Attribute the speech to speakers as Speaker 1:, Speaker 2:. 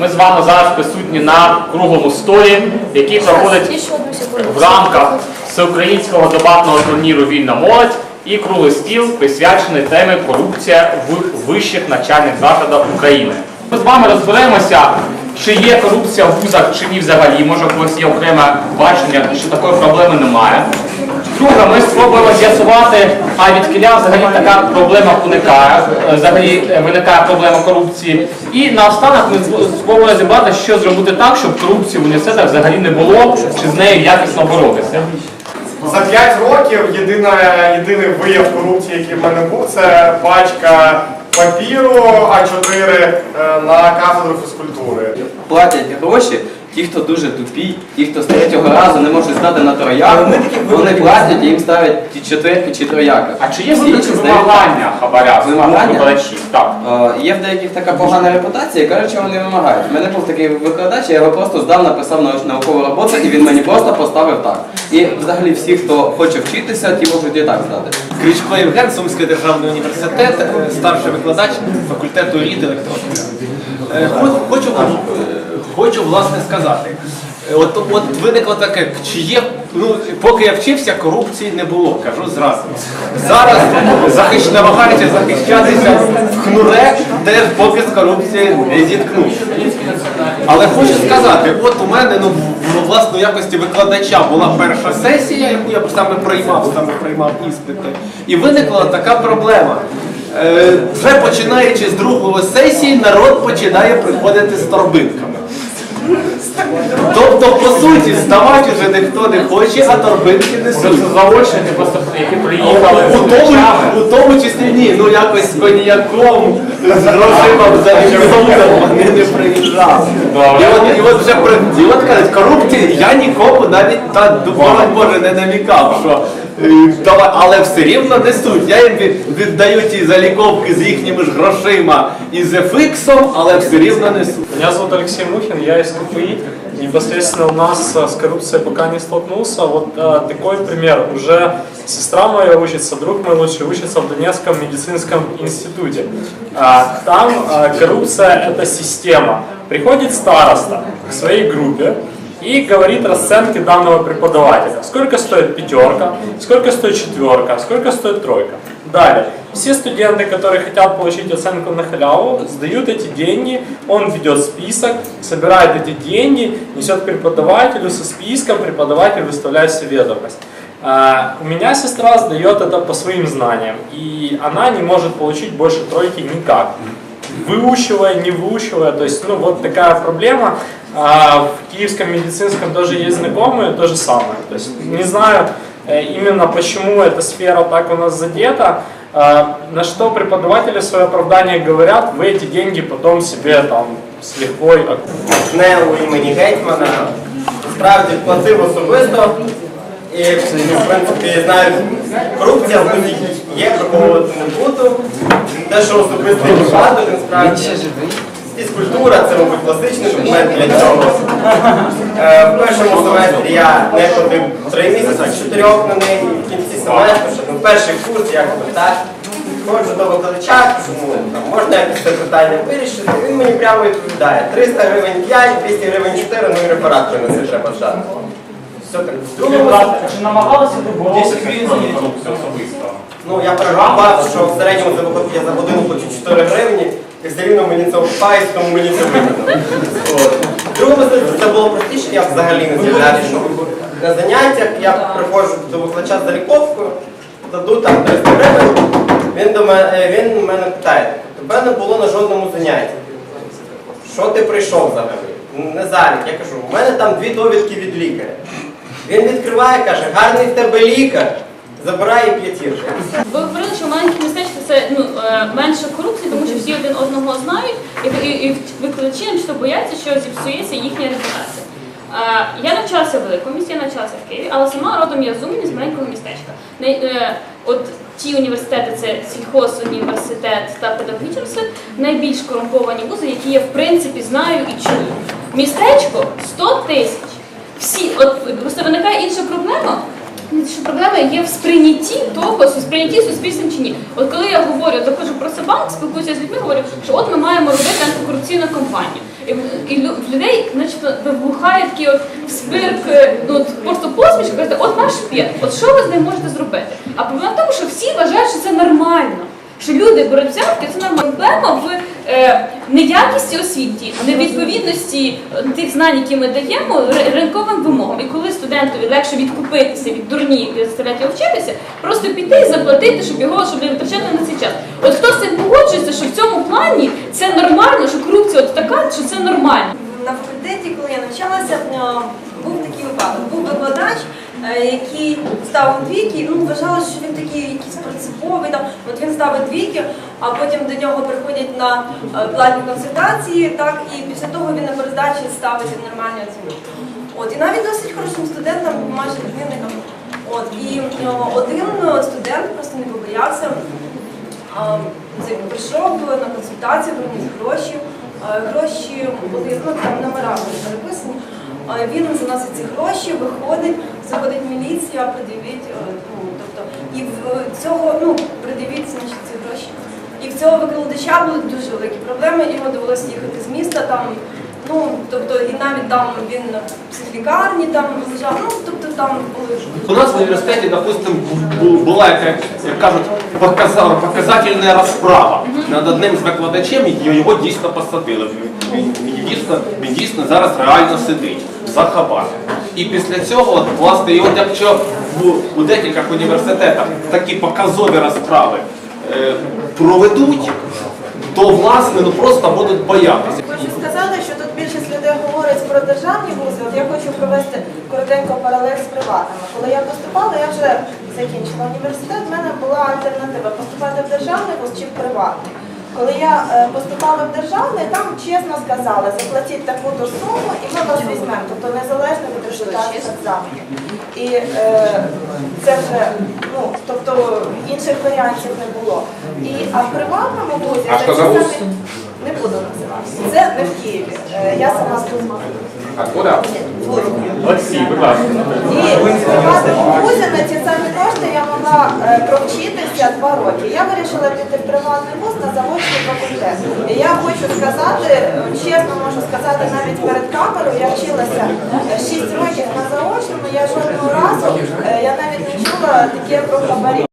Speaker 1: Ми з вами зараз присутні на круглому столі, який проходить в рамках всеукраїнського дебатного турніру Вільна молодь і круглий стіл присвячений темі корупція в вищих навчальних закладах України. Ми з вами розберемося, чи є корупція в вузах, чи ні взагалі. Може, у когось є окреме бачення, що такої проблеми немає. Друге, ми спробуємо з'ясувати, а від кіля взагалі така проблема виникає, е, взагалі е, виникає проблема корупції. І наостанок ми спробуємо зібрати, що зробити так, щоб корупції в університетах взагалі не було, чи з нею якісно боротися.
Speaker 2: За 5 років єдина, єдиний вияв корупції, який в мене був, це пачка папіру А4 е, на кафедру фізкультури.
Speaker 3: платять гроші, ті, хто дуже тупі, ті, хто з третього разу не можуть здати на трояк, вони платять і їм ставлять ті четверки чи трояки.
Speaker 1: А чи є
Speaker 3: здають
Speaker 1: вимагання хабаря з
Speaker 3: Вимагання?
Speaker 1: викладачів? Так.
Speaker 3: Е, Є в деяких така погана репутація, кажуть, що вони вимагають. У мене був такий викладач, я його просто здав, написав наукову роботу, і він мені просто поставив так. І взагалі всі, хто хоче вчитися, ті можуть і так здати.
Speaker 4: Кричко Євген, Сумський державний університет, старший викладач факультету рід електроніки. Е, Хочу, е, хочу власне сказати. е, От, от виникло таке, чи є, ну, поки я вчився, корупції не було, кажу зразу. Зараз захищ, намагаюся захищатися в ХНУРЕ, теж поки з корупцією не зіткнувся. Але хочу сказати, от у мене ну, в власне в якості викладача була перша сесія, яку я саме приймав, саме приймав іспити. І виникла така проблема. Е, вже починаючи з другої сесії, народ починає приходити з торбинками. Тобто, по суті, здавати вже ніхто не хоче, а торбинки
Speaker 1: Це
Speaker 4: несуть.
Speaker 1: заочники просто, які приїхали
Speaker 4: У тому, у тому числі ні, ну якось з коньяком, з грошима взагалі вони не приїжджали. І от, і от вже при і от кажуть, корупція, я нікому навіть та боронь Боже не намікав, що але все рівно несуть. Я їм від- віддаю ті заліковки з їхніми ж грошима і з ефіксом, але все рівно несуть.
Speaker 5: Меня зовут Алексей Мухин, я из КПИ. Непосредственно у нас э, с коррупцией пока не столкнулся. Вот э, такой пример. Уже сестра моя учится, друг мой лучший учится в Донецком медицинском институте. А, Там э, коррупция – это система. Приходит староста к своей группе, и говорит расценки данного преподавателя. Сколько стоит пятерка, сколько стоит четверка, сколько стоит тройка. Далее. Все студенты, которые хотят получить оценку на халяву, сдают эти деньги, он ведет список, собирает эти деньги, несет преподавателю со списком, преподаватель выставляет все ведомость. А, У меня сестра сдает это по своим знаниям, и она не может получить больше тройки никак выучивая, не выучивая. То есть, ну, вот такая проблема. А в Киевском медицинском тоже есть знакомые, то же самое. То есть, не знаю э, именно почему эта сфера так у нас задета, а, на что преподаватели в свое оправдание говорят, вы эти деньги потом себе там с лихвой от-
Speaker 2: Не у імені гетьмана. Справді платив особисто. І, в принципі, знаю, корупція в музиці є, приховувати не буду. Те, що особистий випадок, насправді. Фізкультура це, мабуть, класичний документ для цього. Е, В першому семестрі я не ходив три місяці з чотирьох на неї, в кінці семестру, що ну, перший курс, як так. Ходжу до викладача, ну, там, можна якось це питання вирішити. Він мені прямо відповідає. 300 гривень 5, 200 гривень 4, ну і реферат принеси треба здати. Все так. Другому
Speaker 1: Чи намагалися ви боротися з корупцією особисто?
Speaker 2: Ну, я перерахував, що в середньому за виход я за годину плачу 4 гривні, і все мені це окупається, тому мені це вигідно. От. В другому сенсі це було простіше, я взагалі не з'являвся. На заняттях я приходжу до викладача з заліковкою, даду там 300 гривень, він до мене, він мене питає, тебе не було на жодному занятті. Що ти прийшов взагалі? Не залік. Я кажу, у мене там дві довідки від лікаря. Він відкриває, каже, гарний в тебе лікар, забирає п'ятірку.
Speaker 6: Ви говорили, що маленькі містечка це ну, е, менше корупції, тому що всі один одного знають, і, і, і викладачі що бояться, що зіпсується їхня репутація. Е, Я навчалася в великому місті, я навчалася в Києві, але сама родом я з Умані, з маленького містечка. Е, От ті університети, це сільхозуніверситет та педагогічний найбільш корумповані вузи, які я в принципі знаю і чую. Містечко 100 тисяч. Всі, от просто виникає. Що проблема є в сприйнятті того, в сприйнятті суспільством чи ні. От коли я говорю, заходжу про Себанк, спілкуюся з людьми, говорю, що от ми маємо робити антикорупційну кампанію. І, в- людей начебто вибухає такий от спирк, ну от просто посмішка, кажете, от наш п'єт, от що ви з ним можете зробити? А проблема в тому, що всі вважають, що це нормально. Що люди беруть це нормально. Проблема в е, неякісті освіті, невідповідності е, тих знань, які ми даємо ринковим вимогам. Студентові легше відкупитися від дурні, які заставляють його вчитися, просто піти і заплатити, щоб його щоб не витрачати на цей час. От хто з цим погоджується, що в цьому плані це нормально, що корупція от така, що це нормально.
Speaker 7: На факультеті, коли я навчалася, е, був такий випадок. Був викладач, е, який ставив двійки, ну вважалося, що він такий якийсь принциповий, там, от він ставить двійки, а потім до нього приходять на е, платні консультації, так, і після того він на перездачі ставить нормальні оцінки. От, і навіть досить хорошим студентам, майже відмінникам. От, і е, один е, студент просто не побоявся а, прийшов на консультацію, приніс гроші. А, Гроші були, ну там номера переписані. Він заносить ці гроші, виходить, заходить міліція, пред'явіть, е, ну, тобто, і в цього, ну, значить, ці гроші. І в цього викладача були дуже великі проблеми, йому довелося їхати з міста там. Ну, тобто, і навіть там він в психлікарні там лежав, ну, тобто там були
Speaker 4: У нас в університеті, допустим, бу- була, яка, як кажуть, показа- показательна розправа над одним з викладачем, і його дійсно посадили. Він, він, дійсно, він дійсно зараз реально сидить за хабар. І після цього, от, власне, і от якщо в, у декількох університетах такі показові розправи е, проведуть, то власне ну просто будуть боятися.
Speaker 8: Хочу сказати, що тут більшість людей говорить про державні вузи. От я хочу провести коротенько паралель з приватними. Коли я поступала, я вже закінчила університет, в мене була альтернатива поступати в державний вуз чи в приватний. Коли я е, поступала в державний, там чесно сказали, заплатіть таку-то суму і ми вас візьмемо, тобто незалежно від результатів екзаменів. І е, це вже, ну, тобто інших варіантів не було. І, а в приватному вузі
Speaker 9: А
Speaker 8: не буду називати. Це не в Києві. Е, Я сама з Луцька.
Speaker 9: Откуда?
Speaker 1: Олексій, будь ласка.
Speaker 8: І в приватному вузі на ті самі кошти я могла е, провчитися два роки. Я вирішила піти в приватний вуз на заочний факультет. І я хочу сказати, е, чесно можу сказати, навіть перед камерою я вчилася 6 років на заочному, я жодного разу, е, я навіть не чула таке про хабарі.